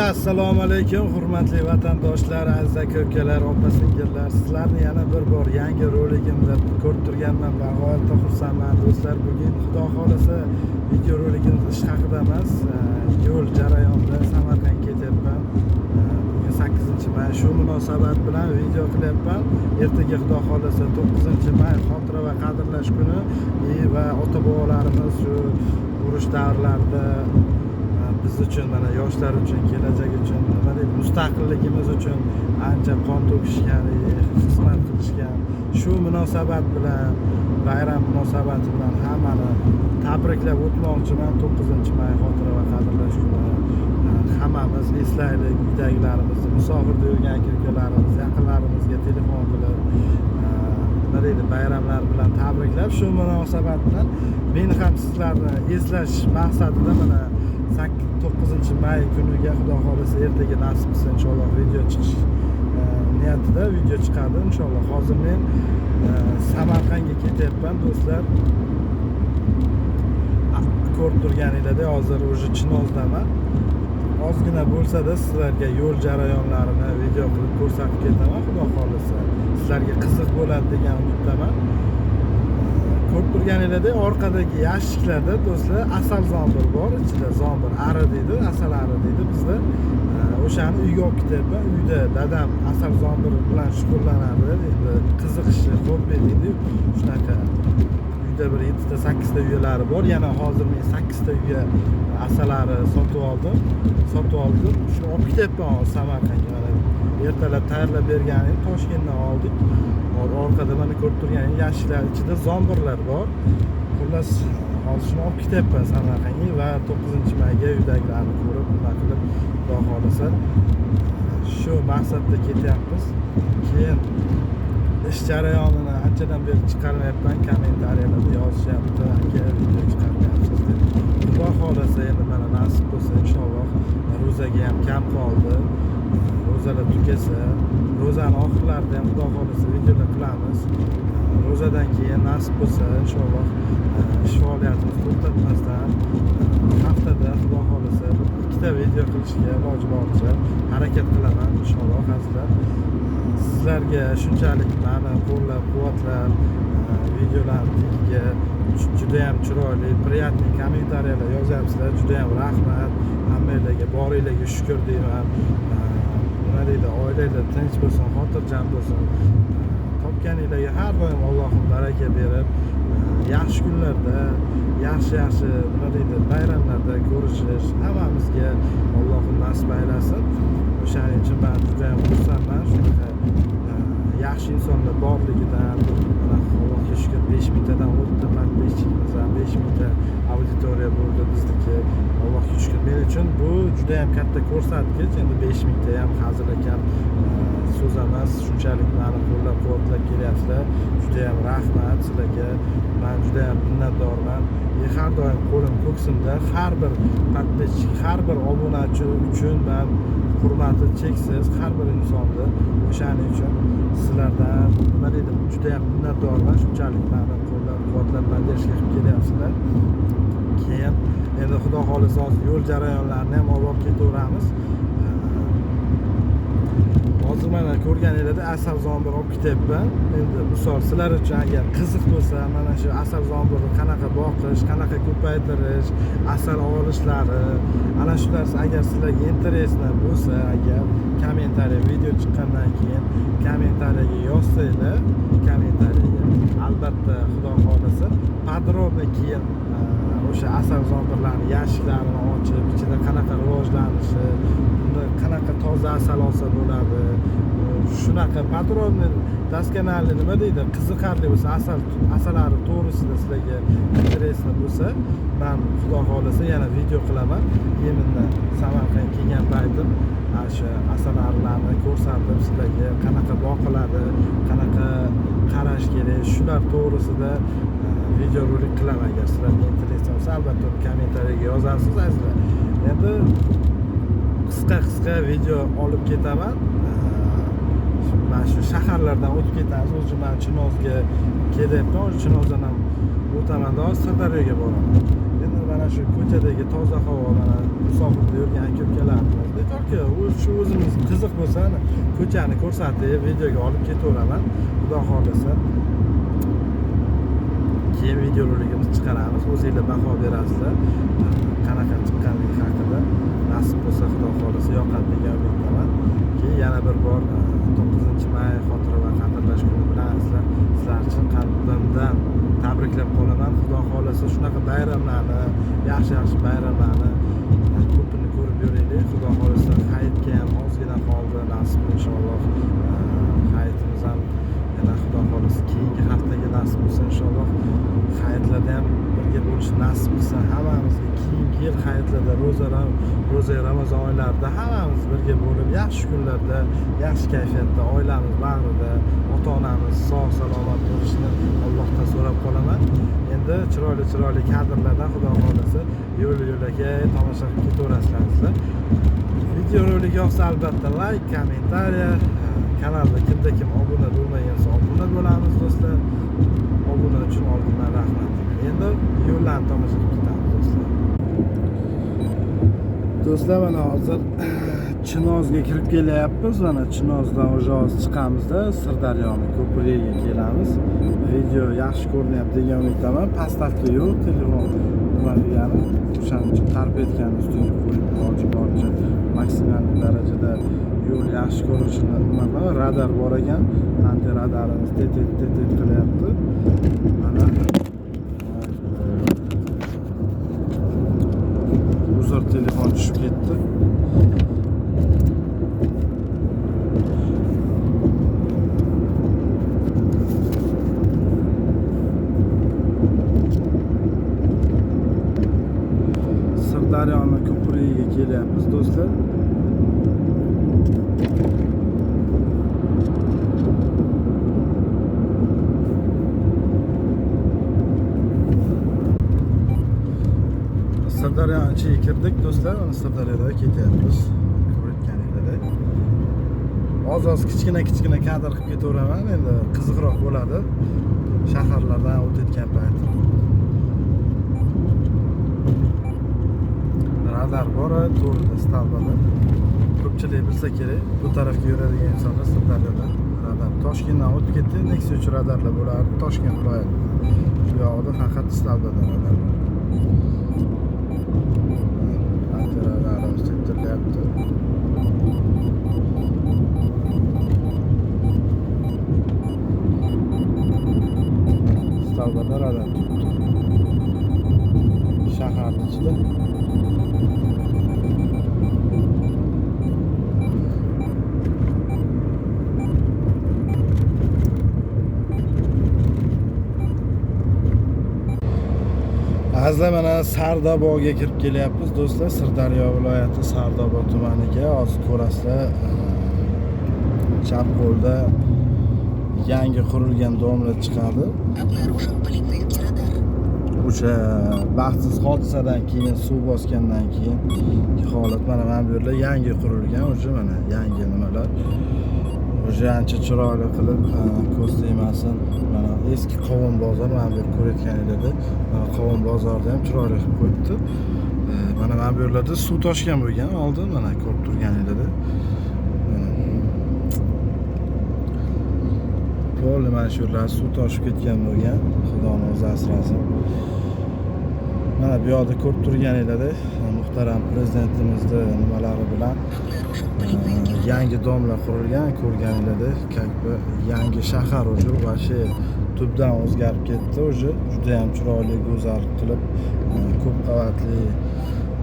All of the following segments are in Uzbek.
Assalomu alaykum hurmatli vatandoshlar, aziz aka ukalar, opa singillar. Sizlarni yana bir bor yangi roligimda ko'rib turganman bag'oyatda xursandman do'stlar. Bugun xudo xohlasa video roligimiz ish haqida emas, e, yo'l jarayonida Samarqandga ketyapman. E, bugun sakkizinchi may Shu munosabat bilan video qilyapman. Ertaga xudo xohlasa 9-may xotira va qadrlash kuni e, va ota bobolarimiz shu urush davrlarida biz uchun mana yoshlar uchun kelajak uchun nima deydi mustaqilligimiz uchun ancha qon to'kishgan e, xizmat qilishgan. Shu munosabat bilan bayram munosabati bilan hammani tabriklab o'tmoqchiman. To'qqizinchi may xotira va qadrlash kuni. E, hammamiz eslaylik uydagilarimizni musofirda yurgan aka ukalarimiz yaqinlarimizga telefon qilib e, nima deydi bayramlar bilan tabriklab shu munosabat bilan men ham sizlarni eslash maqsadida mana sakkiz to'qqizinchi may kuniga xudo xohlasa ertaga nasib qilsa inshaalloh video chiqish e, niyatida video chiqadi inshaalloh. Hozir men e, samarqandga ketyapman do'stlar. Ko'rib turganinglarda hozir уже chinozdaman. Ozgina bo'lsada sizlarga yo'l jarayonlarini video qilib ko'rsatib ketaman xudo xohlasa. Sizlarga qiziq bo'ladi degan umiddaman. Ko'rib turganinglardek orqadagi yashiklarda do'stlar asal zombir bor ichida zombir ari deydi asal ari deydi bizda o'shani uyga olib ketyapman uyda dadam asal zombir bilan shug'ullanadi endi qiziqishi hobbi deydi. Shunaqa uyda bir yettita sakkizta uyalari bor. Yana hozir men sakkizta uya asalari sotib oldim sotib oldim. Shuni olib ketyapman hozir samarqandga mana ertalab tayyorlab bergan toshkentdan oldik. Orqada mana ko'rib turganingiz yashillar ichida zombirlar bor. Xullas hozir shuni olib ketyapman samarqandga va to'qqizinchi mayga uydagilarni ko'rib nima qilib xudo xohlasa shu maqsadda ketyapmiz. Keyin ish jarayonini anchadan beri chiqarmayapman kommentariyalarda yozishyapti aka video chiqarmayapsiz deb. Xudo xohlasa endi mana nasib bo'lsa inshaalloh ro'zaga ham kam qoldi. Ro'zalar tugasa ro'zani oxirlarida ham xudo xohlasa videolar qilamiz. Ro'zadan keyin nasib bo'lsa inshaalloh e, ish faoliyatimiz to'xtatmasdan e, haftada xudo xohlasa ikkita video qilishga iloji boricha harakat qilaman inshaalloh azizlar sizlarga shunchalik mani qo'llab quvvatlab e, videolarga judayam chiroyli приятный kommentariyalar yozyapsizlar judayam rahmat. Hammanglarga boringlarga shukur deyman. E, nima oilanglar tinch bo'lsin xotirjam bo'lsin. Topganinglarga har doim allohim baraka berib e, yaxshi kunlarda yaxshi yaxshi nima deydi bayramlarda ko'rishish hammamizga allohim nasib aylasin. O'shaning uchun man judayam xursandman. Shunaqa e, yaxshi insonlar borligidan mana allohga shukur besh mingtadan o'tdi подписчигimiz ham besh mingta auditoriya bo'ldi bizniki allohga shukur men uchun bu juda yam katta ko'rsatkich. Endi besh mingta ham hazil akam so'z emas. Shunchalik mani qo'llab quvvatlab kelyapsizlar. Judayam rahmat sizlarga. Man judayam minnatdorman. Har doim qo'lim ko'ksimda. Har bir подписчик har bir obunachi uchun man hurmati cheksiz. Har bir insonni o'shaning uchun sizlardan nima deydi judayam minnatdorman. Shunchalik mani qo'llab quvvatlab поддержка qilib kelyapsizlar. Keyin endi xudo xohlasa hozir yo'l jarayonlarini ham olib borib ketaveramiz. Hozir mana ko'rganinglarda asal zombir olib ketyapman endi misol sizlar uchun agar qiziq bo'lsa mana shu asal zombirni qanaqa boqish qanaqa ko'paytirish asal olishlari ana shu narsa agar sizlarga интересно bo'lsa agar kommentariya video chiqqandan keyin kommentariyaga yozsanglar kommentariyaga albatta xudo xohlasa подробно keyin o'sha asal zombirlarni yashiklarini ochib ichida qanaqa rivojlanishi unda qanaqa toza asal olsa bo'ladi shunaqa подробно доскональный nima deydi qiziqarli bo'lsa asal asalari to'g'risida sizlarga интересно bo'lsa man xudo xohlasa yana video qilaman. Yeminni samarqand kelgan paytim ana shu asalarilarni ko'rsatib sizlarga qanaqa boqiladi qanaqa qarash kerak shular to'g'risida videorolik qilaman agar sizlarga interes bo'lsa albatta uni kommentariyaga yozasiz azizlar. Endi qisqa qisqa video olib ketaman. Mana shu shaharlardan o'tib ketamiz. O'zi man chinozga kelyapman o'sha chinozdan ham o'taman. Hozir sirdaryoga boraman. Endi mana shu ko'chadagi toza havo mana musofirda yurgan aka ukalarimiz bekorki shu o'zimiz qiziq bo'lsa ko'chani ko'rsatib videoga olib ketaveraman xudo xohlasa. Keyin videorolikimizni chiqaramiz. O'zinglar baho berasizlar. Qanaqa chiqqanligi haqida nasib bo'lsa xudo xohlasa yoqadi degan umiddaman keyin yana bir bor e, to'qqizinchi may xotira va qadrlash kuni bilan sizlar sizlar uchun qalbimdan tabriklab qolaman. Xudo xohlasa shunaqa bayramlarni yaxshi yaxshi bayramlarni e, ko'pini ko'rib yuraylik xudo xohlasa hayitga ham ozgina qoldi nasib inshaalloh. E, Hayitimiz ham yana xudo xohlasa keyingi haftaga nasib bo'lsa inshaalloh. Birga bo'lish nasib hammamizga keyingi yil hayitlarda ro'za ro'za ramazon oylarida hammamiz birga bo'lib yaxshi kunlarda yaxshi kayfiyatda oilamiz bag'rida ota onamiz sog' salomat bo'lishini allohdan so'rab qolaman. Endi chiroyli chiroyli kadrlardan xudo xohlasa yo'l yo'lakay tomosha qilib ketaverasizlar. Sizlar videorolik yoqsa albatta layk kommentariya kanalda kimda kim obuna bo'lmagan bo'lsa obuna bo'lamiz do'stlar. Obuna uchun oldindan rahmat. Endi yo'llarni tomosha qilib ketamiz do'stlar. Do'stlar mana hozir chinozga kirib kelyapmiz. Mana chinozdan уже hozir chiqamizda sirdaryoni ko'prigiga kelamiz. Video yaxshi ko'rinyapti degan umiddaman. Pastdavka yo'q telefon nima degani o'shaning uchun tarb etgan ustiga qo'yib iloji boricha maksimal darajada yo'l yaxshi ko'rinishini nima qilaman radar bor ekan anti radarimiz tet tet tet qilyapti. Mana kelyapmiz do'stlar sirdaryoni ichiga kirdik do'stlar mana sirdaryoda ketyapmiz ko'rayotganinglardek oz oz kichkina kichkina kadr qilib ketaveraman endi qiziqroq bo'ladi shaharlardan o'tayotgan payt radar bor to'rida stalbada ko'pchilik bilsa kerak bu tarafga yuradigan insonlar sirdaryoda radar toshkentdan o'tib ketdi nexia uch radarlar bo'lardi toshkent viloyati shu yog'ida faqat stalbada radar antiradarimiz teptirilyapti stalbada radar. Shaharni ichida hozir mana sardoboga kirib kelyapmiz do'stlar sirdaryo viloyati sardobo tumaniga hozir ko'rasizlar chap e, qo'lda yangi qurilgan domla chiqadi o'sha baxtsiz hodisadan keyin suv bosgandan keyin holat mana mana bu yerda yangi qurilgan o'sha mana yangi nimalar Уже ancha chiroyli qilib e, ko'z tegmasin. Mana eski qovun bozor mana bu yer ko'rayotganinglarda mana qovun bozorda ham chiroyli qilib qo'yibdi. E, Mana mana bu yerlarda suv toshgan bo'lgan oldin mana ko'rib turganinglarda. Pol mana shu yerlar suv toshib ketgan bo'lgan. Xudoning o'zi asrasin. Mana bu yoqda ko'rib turganinglarda muhtaram prezidentimizni nimalari bilan Обнаружен Э, полицейский радар. yangi domla qurilgan ko'rganinglarda как бы yangi shahar уже вообще tubdan o'zgarib ketdi уже juda ham chiroyli go'zal qilib e, ko'p qavatli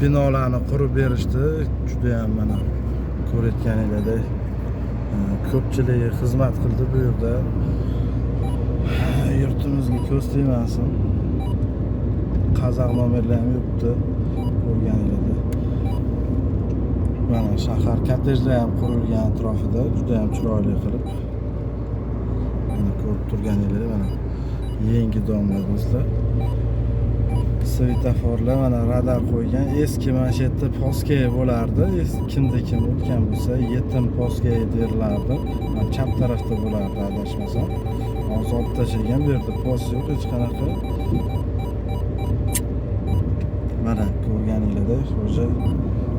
binolarni qurib berishdi juda ham mana ko'rayotganinglarda e, ko'pchilik xizmat qildi bu yerda yurtimizga ko'z tegmasin qazaq nomerlar ham yuribdi ko'rganinglarda mana shahar kottejlar ham qurilgan atrofida juda ham chiroyli qilib mana ko'rib turganinglar mana yangi domla do'stlar svetoforlar mana radar qo'ygan. Eski mana shu yerda poskaya bo'lardi kimda kim o'tgan bo'lsa yetim poskaya derilardi mana chap tarafda bo'lardi adashmasam hozir olib tashlagan bu yerda post yo'q hech qanaqa mana ko'rganinglarda уже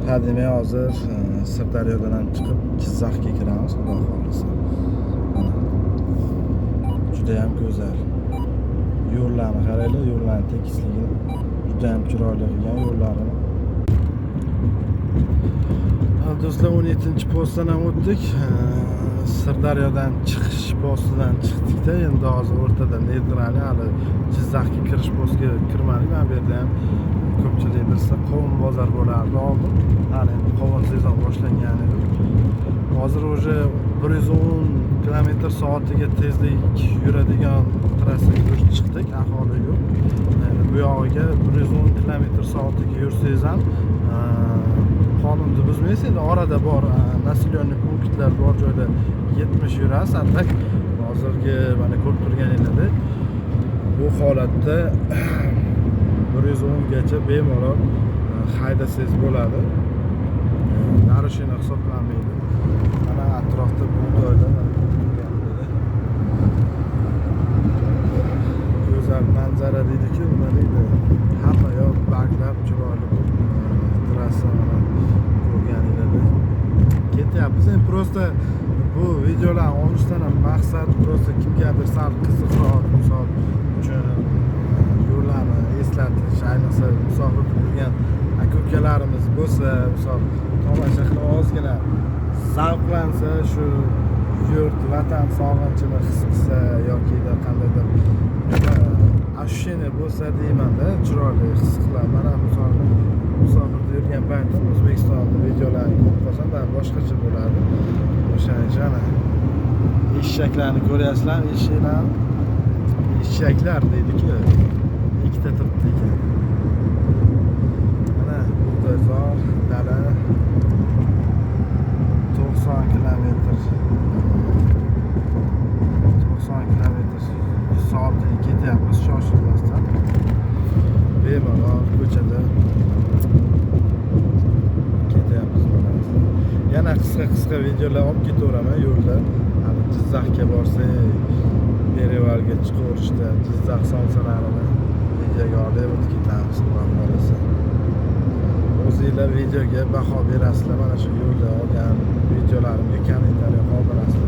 hademay hozir e, sirdaryodan ham chiqib jizzaxga kiramiz xudo xohlasa Mana. judayam go'zal yo'llarni qaranglar yo'llarni tekisligini judayam chiroyli qilgan yo'llarini Ha, do'stlar o'n yettinchi postdan ham o'tdik E, sirdaryodan chiqish postidan chiqdikda endi hozir o'rtada neytrali hali jizzaxga kirish postiga kirmadik mana bu yerda ham ko'pchilik bilsa qovun bozor bo'lardi oldin hali endi qovun sezon boshlangan edi. Hozir уже bir yuz o'n kilometr soatiga tezlik yuradigan trassaga chiqdik aholi yo'q. Bu yog'iga bir yuz o'n kilometr soatiga yursangiz ham qonunni buzmaysiz. Endi orada bor населенный punktlar bor joyda yetmish yurasiz. A hozirgi mana ko'rib turganinglardek bu holatda bir yuz o'ngacha bemalol e, haydasangiz bo'ladi E, narishina hisoblanmaydi mana atrofda bug'doylar mana ko'rib turganinglardek go'zal manzara deydiku nima deydi hamma yoq barglab chiroyli bu trassa mana ko'rganinglardek ketyapmiz endi просто bu videolarni olishdan ham maqsad просто kimgadir sal qiziqroq misol ukalarimiz bo'lsa misol tomosha qilib ozgina zavqlansa shu yurt vatan sog'inchini his qilsa yoki qandaydir e, ощущение bo'lsa deymanda chiroyli his qiladi mana misol musofirda yurgan paytim o'zbekistonni videolarini ko'rib qolsam baribir boshqacha bo'ladi o'shaning uchun ana eshaklarni ko'ryapsizlarmi eshaklar eshaklar deydiku ikkita turibdi ekan Muzdayfa dələ 90 km 90 km saatda gedəyəmiz şaşırmazdan Beymanal köçədə gedəyəmiz Yana qısqa-qısqa videolar olub getəyirəm yolda. Hani Cizzakka borsak Berevalga chiqib işte, Cizzak somsalarini videoga olib o'tib ketamiz, xudo xohlasa. O'zinglar videoga baho berasizlar. Mana shu yo'lda olgan videolarimga kommentariy qoldirasizlar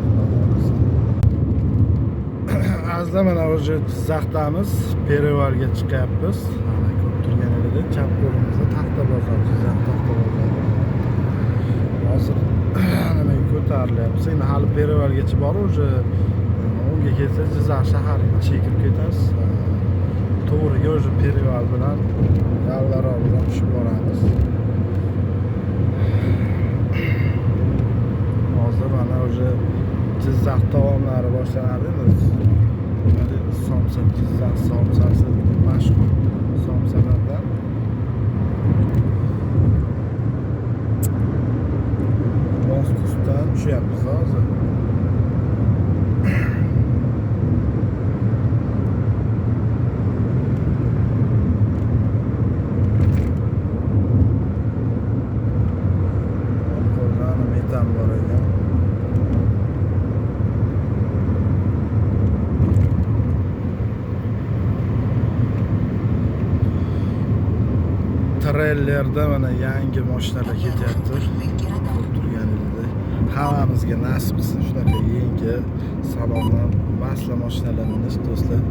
azizlar mana уже jizzaxdamiz perevalga chiqyapmiz. Mana ko'rib turganinglardek chap qo'limizda taxta bozor jizzax taxta bozor hozir nimaga ko'tarilyapmiz endi hali perevalgacha bor уже unga kelsangiz jizzax shahariga ichiga ketasiz. to'g'riga уже pereval bilan yalvaroq bilan tushib boramiz hozir mana уже jizzax taomlari boshlanadi nima deydi somsa jizzax somsasi trellerda mana yangi moshinalar ketyapti ko'rib turganingizdek hammamizga nasib qilsin shunaqa yangi salondan basla moshinalar minish do'stlar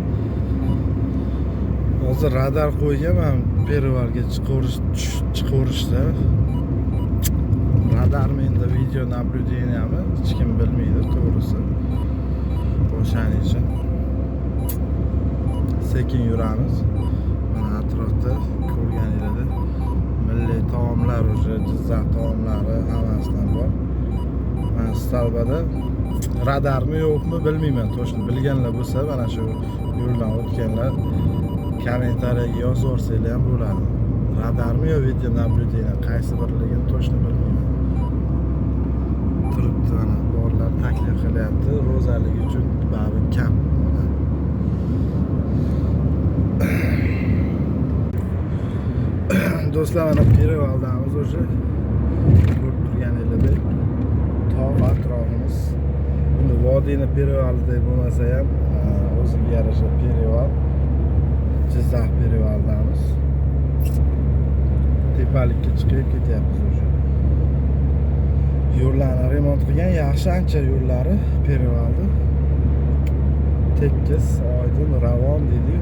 hozir radar qo'yganman perevalga chiqaverish tush- chiqaverishda radarmi endi video наблюдениemi hech kim bilmaydi to'g'risi o'shaning uchun sekin yuramiz jizzax taomlari hammasidan bor mana stalbada radarmi yo'qmi bilmayman точно bilganlar bo'lsa mana shu yo'ldan o'tganlar kommentariyaga yozib yuborsanglar ham bo'ladi radarmi yo video наблюдение qaysi birligini точно bilmayman turibdi mana bolalar taklif qilyapti ro'zalik uchun baribir kam doslova na Piroval damiz o'sha ko'rib turganinglarda tog' atrofimiz endi vodiyni perevalidek bo'lmasa ham ee, o'ziga yarasha şey pereval jizzax perevalidamiz tepalikka chiqib ketyapmiz o'sha yo'llarni remont qilgan yaxshi ancha yo'llari perevalni tekis oydin ravon deydiyu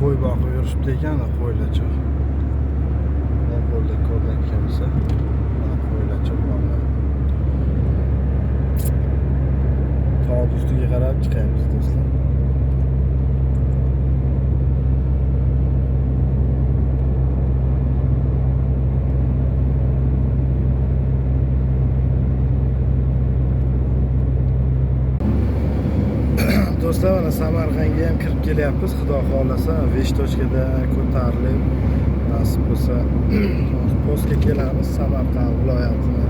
qo'y boqib yurishibdi ekan qo'ylarcha qo'lda ko'rgan mana qo'ylarcha bularni tog' ustiga qarab chiqamiz do'stlar do'stlar mana samarqandga ham kirib kelyapmiz. Xudo xohlasa veshtochkada ko'tarilib nasib bo'lsa postga kelamiz. Samarqand viloyatini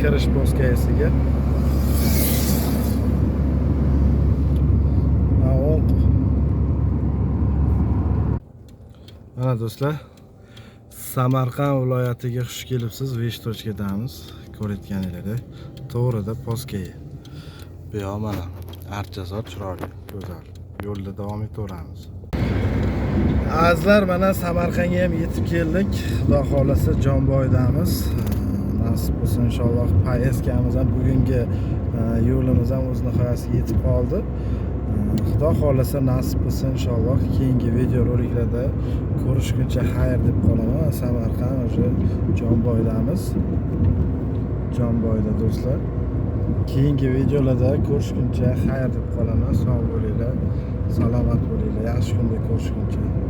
kirish postkasiga Ha, mana do'stlar samarqand viloyatiga xush kelibsiz. Veshtochkadamiz ko'rayotganinglardek to'g'rida postkaga e. bu yoq mana. Archazor chiroyli go'zal yo'lda davom etaveramiz azizlar mana samarqandga ham yetib keldik. Xudo xohlasa jonboydamiz hmm, nasib bo'lsa inshaalloh poezdkamiz ham bugungi e, yo'limiz ham o'z nihoyasiga yetib qoldi. Hmm, Xudo xohlasa nasib bo'lsa inshaalloh keyingi videoroliklarda ko'rishguncha xayr deb qolaman. Samarqand уже jonboydamiz jonboyda do'stlar. Keyingi videolarda ko'rishguncha xayr deb qolaman sog' bo'linglar salomat bo'linglar yaxshi kunda ko'rishguncha.